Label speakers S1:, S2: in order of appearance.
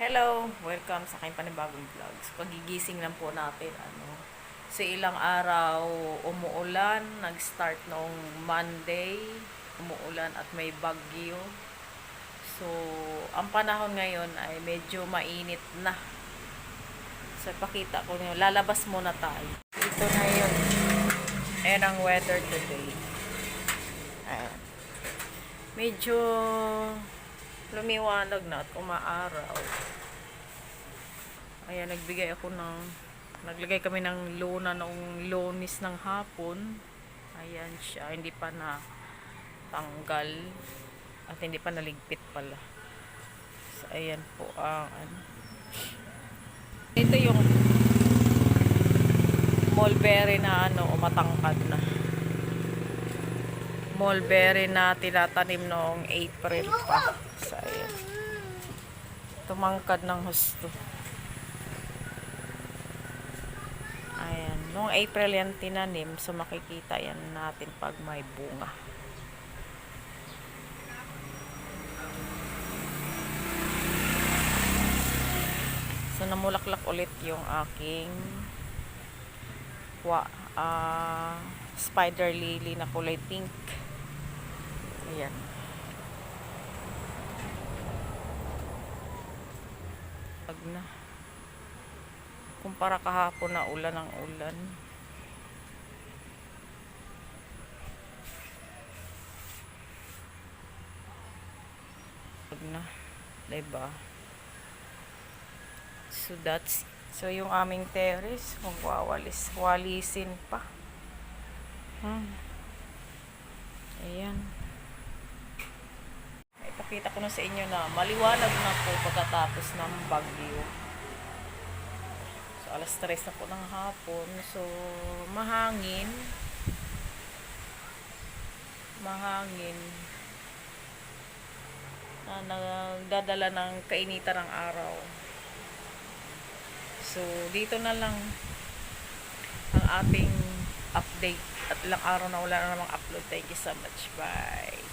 S1: Hello! Welcome sa aking panibagong vlogs. Pagigising lang po natin, ano, sa ilang araw umuulan, nag-start noong Monday, umuulan at may bagyo. So, ang panahon ngayon ay medyo mainit na. So, pakita ko niyo, lalabas muna tayo. Ito na yun. Ayan ang weather today. Ayan. Medyo lumiwanag na at umaaraw. Ayan, nagbigay ako ng, naglagay kami ng luna noong lunis ng hapon. Ayan siya, hindi pa na tanggal at hindi pa naligpit pala. So, ayan po ang ano. Ito yung mulberry na ano, umatangkad na. Mulberry na tinatanim noong April pa. So, ayan. Tumangkad ng husto. Ayan. Noong April yan tinanim, so makikita yan natin pag may bunga. So namulaklak ulit yung aking wa, ah, spider lily na kulay pink. Ayan. Pag na. Kumpara kahapon na ulan ang ulan. Pag na. Diba? So that's So yung aming terrace, magwawalis, walisin pa. Hmm. Ayan. Ipakita ko na sa inyo na maliwanag na po pagkatapos ng bagyo. So alas 3 na po ng hapon. So mahangin. Mahangin. Na nagdadala ng kainitan ng araw. So, dito na lang ang ating update at ilang araw na wala na namang upload. Thank you so much. Bye.